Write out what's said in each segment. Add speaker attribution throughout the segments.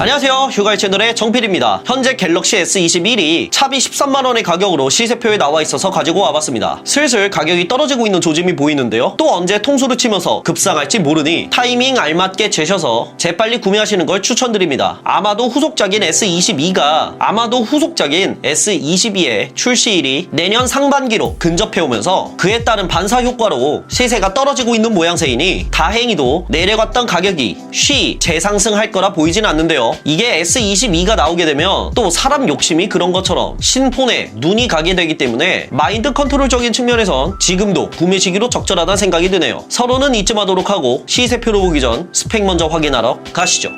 Speaker 1: 안녕하세요. 휴가일 채널의 정필입니다. 현재 갤럭시 S21이 차비 13만원의 가격으로 시세표에 나와 있어서 가지고 와봤습니다. 슬슬 가격이 떨어지고 있는 조짐이 보이는데요. 또 언제 통수를 치면서 급상할지 모르니 타이밍 알맞게 재셔서 재빨리 구매하시는 걸 추천드립니다. 아마도 후속작인 S22가 아마도 후속작인 S22의 출시일이 내년 상반기로 근접해오면서 그에 따른 반사 효과로 시세가 떨어지고 있는 모양새이니 다행히도 내려갔던 가격이 쉬 재상승할 거라 보이진 않는데요. 이게 S22가 나오게 되면 또 사람 욕심이 그런 것처럼 신폰에 눈이 가게 되기 때문에 마인드 컨트롤적인 측면에선 지금도 구매 시기로 적절하다는 생각이 드네요. 서로는 잊지 마도록 하고 시세표로 보기 전 스펙 먼저 확인하러 가시죠.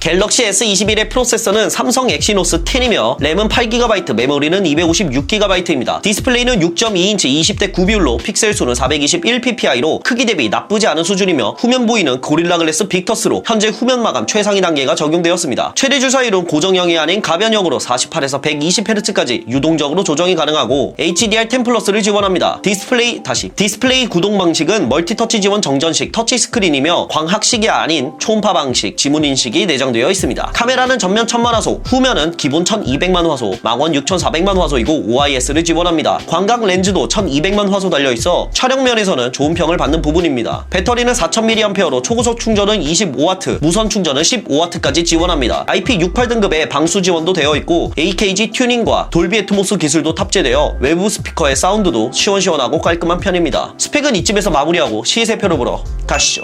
Speaker 1: 갤럭시 S21의 프로세서는 삼성 엑시노스 10이며 램은 8GB, 메모리는 256GB입니다. 디스플레이는 6.2인치 20대 9비율로 픽셀 수는 421ppi로 크기 대비 나쁘지 않은 수준이며 후면 보이는 고릴라 글래스 빅터스로 현재 후면 마감 최상위 단계가 적용되었습니다. 최대 주사율은 고정형이 아닌 가변형으로 48에서 120Hz까지 유동적으로 조정이 가능하고 HDR10 플러스를 지원합니다. 디스플레이 다시 디스플레이 구동 방식은 멀티터치 지원 정전식 터치 스크린이며 광학식이 아닌 초음파 방식 지문 인식이 내장 되어 있습니다. 카메라는 전면 1000만 화소, 후면은 기본 1200만 화소, 망원 6400만 화소이고 OIS를 지원합니다. 광각 렌즈도 1200만 화소 달려 있어 촬영면에서는 좋은 평을 받는 부분입니다. 배터리는 4000mAh로 초고속 충전은 25W, 무선 충전은 15W까지 지원합니다. IP68 등급의 방수 지원도 되어 있고 AKG 튜닝과 돌비 애트모스 기술도 탑재되어 외부 스피커의 사운드도 시원시원하고 깔끔한 편입니다. 스펙은 이쯤에서 마무리하고 시세표로 보러 가시죠.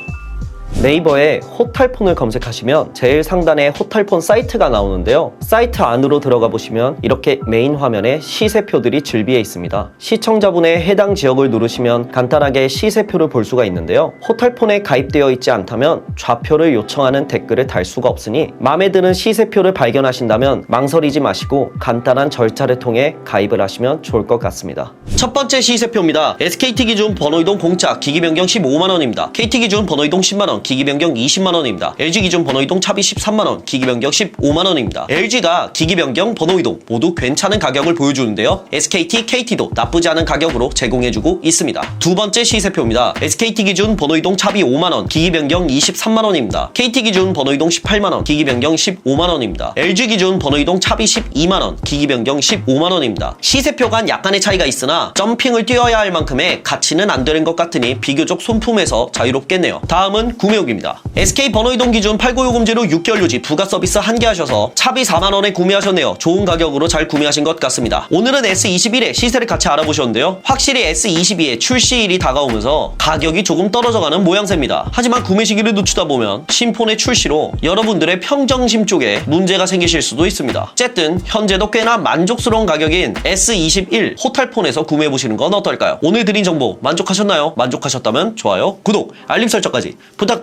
Speaker 1: 네이버에 호탈폰을 검색하시면 제일 상단에 호탈폰 사이트가 나오는데요. 사이트 안으로 들어가 보시면 이렇게 메인 화면에 시세표들이 즐비해 있습니다. 시청자분의 해당 지역을 누르시면 간단하게 시세표를 볼 수가 있는데요. 호탈폰에 가입되어 있지 않다면 좌표를 요청하는 댓글을 달 수가 없으니 마음에 드는 시세표를 발견하신다면 망설이지 마시고 간단한 절차를 통해 가입을 하시면 좋을 것 같습니다. 첫 번째 시세표입니다. SKT 기준 번호 이동 공짜 기기 변경 15만 원입니다. KT 기준 번호 이동 10만 원 기기 변경 20만 원입니다. LG 기준 번호 이동 차비 13만 원 기기 변경 15만 원입니다. LG가 기기 변경 번호 이동 모두 괜찮은 가격을 보여주는데요. SKT, KT도 나쁘지 않은 가격으로 제공해주고 있습니다. 두 번째 시세표입니다. SKT 기준 번호 이동 차비 5만 원 기기 변경 23만원입니다. KT 기준 번호 이동 18만 원 기기 변경 15만 원입니다. LG 기준 번호 이동 차비 12만 원 기기 변경 15만 원입니다. 시세표 간 약간의 차이가 있으나 점핑을 뛰어야 할 만큼의 가치는 안 되는 것 같으니 비교적 손품에서 자유롭겠네요. 다음은 구매욕입니다. SK 번호이동 기준 89요금제로 6개월 유지 부가 서비스 한 개 하셔서 차비 4만원에 구매하셨네요. 좋은 가격으로 잘 구매하신 것 같습니다. 오늘은 S21의 시세를 같이 알아보셨는데요. 확실히 S22의 출시일이 다가오면서 가격이 조금 떨어져가는 모양새입니다. 하지만 구매 시기를 늦추다 보면 신폰의 출시로 여러분들의 평정심 쪽에 문제가 생기실 수도 있습니다. 어쨌든 현재도 꽤나 만족스러운 가격인 S21 호텔폰에서 구매해보시는 건 어떨까요? 오늘 드린 정보 만족하셨나요? 만족하셨다면 좋아요, 구독, 알림 설정까지 부탁드립니다.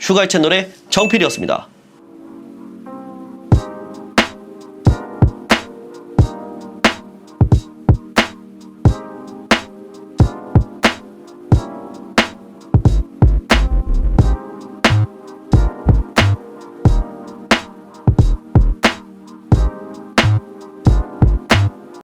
Speaker 1: 휴가의 채널의 정필이었습니다.